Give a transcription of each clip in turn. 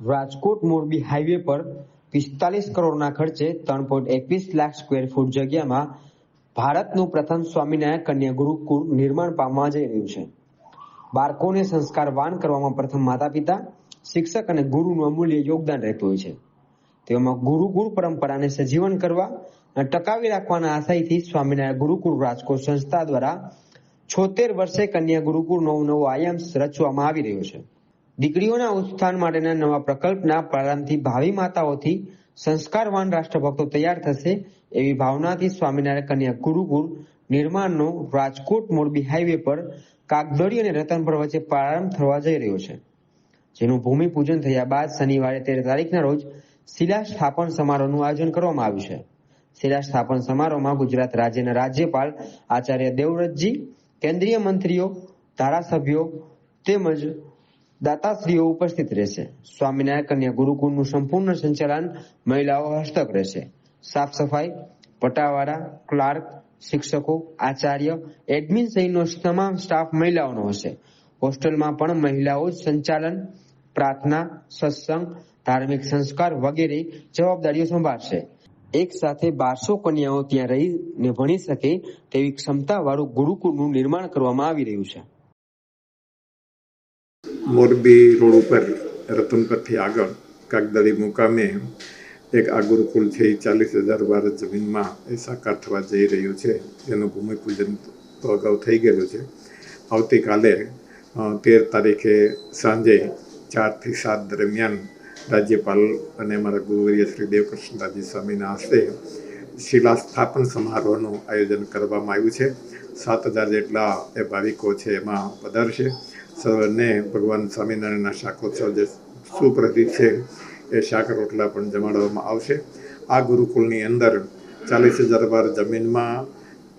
Rajkot Morbi highway પર પિસ્તાલીસ કરોડના ખર્ચે ત્રણ પોઈન્ટ એકવીસ લાખ સ્ક્વેર ફૂટ જગ્યામાં ભારતનું પ્રથમ સ્વામિનારાયણ કન્યા ગુરુકુળ નિર્માણ પામવા જઈ રહ્યું છે. બાળકોને સંસ્કારવાન કરવામાં પ્રથમ માતા પિતા શિક્ષક અને ગુરુનું અમૂલ્ય યોગદાન રહેતું હોય છે. તેમાં ગુરુકુળ પરંપરાને સજીવન કરવા અને ટકાવી રાખવાના આશયથી સ્વામિનારાયણ ગુરુકુળ રાજકોટ સંસ્થા દ્વારા છોતેર વર્ષે કન્યા ગુરુકુળનો નવો આયામ રચવામાં આવી રહ્યો છે. દીકરીઓના ઉત્થાન માટેના નવા પ્રકલ્પના પ્રારંભથી ભાવિ માતાઓથી સંસ્કારવાન રાષ્ટ્રભક્તો તૈયાર થશે એવી ભાવનાથી સ્વામિનારાયણ કન્યા ગુરુકુળ નિર્માણનો રાજકોટ મોરબી હાઈવે પર કાગદોડી અને રતનપુર વચ્ચે પ્રારંભ થવા જઈ રહ્યો છે. જેનું ભૂમિપૂજન થયા બાદ શનિવારે તેર તારીખના રોજ શિલા સ્થાપન સમારોહનું આયોજન કરવામાં આવ્યું છે. શિલા સ્થાપન સમારોહમાં ગુજરાત રાજ્યના રાજ્યપાલ આચાર્ય દેવવ્રતજી, કેન્દ્રીય મંત્રીઓ, ધારાસભ્યો તેમજ દાતાશ્રીઓ ઉપસ્થિત રહેશે. સ્વામિનારાયણ કન્યા ગુરુકુળનું સંપૂર્ણ સંચાલન મહિલાઓ હસ્તક રહેશે. સાફ સફાઈ, પટાવાળા, ક્લાર્ક, શિક્ષકો, આચાર્ય, એડમિન સહિતનો તમામ સ્ટાફ મહિલાઓનો હશે. હોસ્ટેલમાં પણ મહિલાઓ સંચાલન, પ્રાર્થના, સત્સંગ, ધાર્મિક સંસ્કાર વગેરે જવાબદારીઓ સંભાળશે. એક સાથે બારસો કન્યાઓ ત્યાં રહીને ભણી શકે તેવી ક્ષમતાવાળું ગુરુકુળનું નિર્માણ કરવામાં આવી રહ્યું છે. મોરબી રોડ ઉપર રતનપરથી આગળ, કાગદાળી મુકામે એક આ ગુરુકુલ છે એ ચાલીસ હજાર વાર જમીનમાં એ સાકાર થવા જઈ રહ્યું છે. એનું ભૂમિપૂજન તો અગાઉ થઈ ગયેલું છે. આવતીકાલે તેર તારીખે સાંજે ચારથી સાત દરમિયાન રાજ્યપાલ અને અમારા ગુરુવર્ય શ્રી દેવકૃષ્ણદાસજી સ્વામીના હસ્તે શિલાસ્થાપન સમારોહનું આયોજન કરવામાં આવ્યું છે. સાત હજાર જેટલા એ ભાવિકો છે એમાં પધારશે. સૌને ભગવાન સ્વામિનારાયણના શાકોત્સવ જે સુપ્રસિદ્ધ છે, એ શાક રોટલા પણ જમાડવામાં આવશે. આ ગુરુકુળની અંદર ચાલીસ હજાર બાર જમીનમાં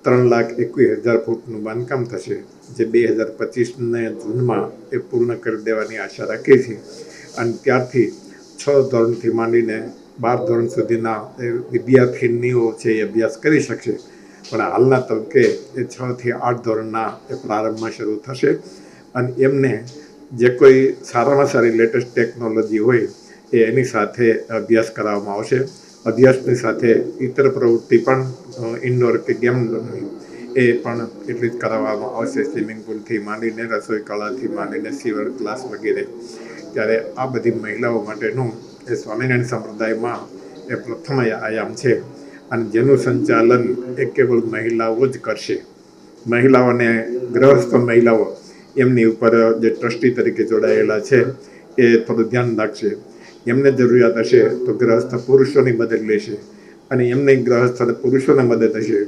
ત્રણ લાખ એકવીસ હજાર ફૂટનું બાંધકામ થશે, જે બે હજાર પચીસને જૂનમાં એ પૂર્ણ કરી દેવાની આશા રાખીએ છીએ. અને ત્યારથી છ ધોરણથી માંડીને બાર ધોરણ સુધીના એ વિદ્યાર્થીનીઓ છે એ અભ્યાસ કરી શકશે. પણ હાલના તબક્કે એ છથી આઠ ધોરણના એ પ્રારંભમાં શરૂ થશે. અને એમને જે કોઈ સારામાં સારી લેટેસ્ટ ટેકનોલોજી હોય, એ એની સાથે અભ્યાસ કરાવવામાં આવશે. અભ્યાસની સાથે ઇતર પ્રવૃત્તિ પણ ઇન્ડોર કે ગેમ એ પણ એટલી જ કરાવવામાં આવશે. સ્વિમિંગ પુલથી માંડીને રસોઈ કળાથી માંડીને સિવર ક્લાસ વગેરે. ત્યારે આ બધી મહિલાઓ માટેનું એ સ્વામિનારાયણ સંપ્રદાયમાં એ પ્રથમ આયામ છે. અને જેનું સંચાલન એ કેવળ મહિલાઓ જ કરશે. મહિલાઓને ગ્રહસ્થ મહિલાઓ એમની ઉપર જે ટ્રસ્ટી તરીકે જોડાયેલા છે, એ થોડું ધ્યાન રાખશે. એમને જરૂરિયાત હશે તો ગ્રહસ્થ પુરુષોની મદદ લેશે અને એમને ગ્રહસ્થ અને પુરુષોને મદદ હશે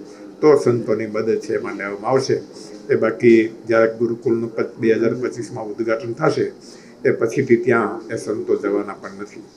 તો સંતોની મદદ છે એમાં લેવામાં આવશે. એ બાકી જ્યારે ગુરુકુળનું બે હજાર પચીસમાં ઉદ્ઘાટન થશે, એ પછીથી ત્યાં એ સંતો જવાના પણ નથી.